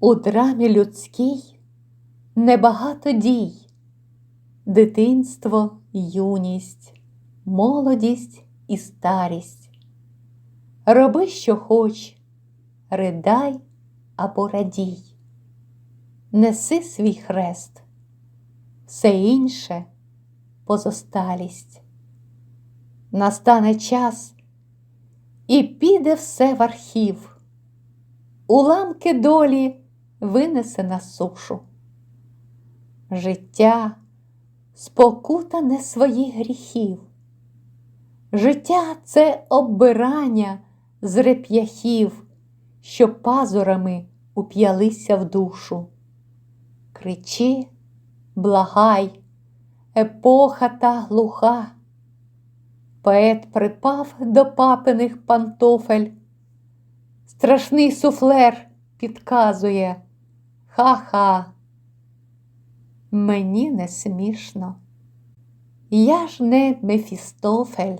У драмі людській небагато дій, дитинство, юність, молодість і старість. Роби, що хоч, ридай або радій, неси свій хрест, все інше позосталість. Настане час і піде все в архів, уламки долі винесе на сушу. Життя спокута не своїх гріхів. Життя це оббирання з реп'яхів, що пазурами уп'ялися в душу. Кричи, благай, епоха та глуха. Поет припав до папиних пантофель. Страшний суфлер підказує ха-ха. Мені не смішно. Я ж не Мефістофель.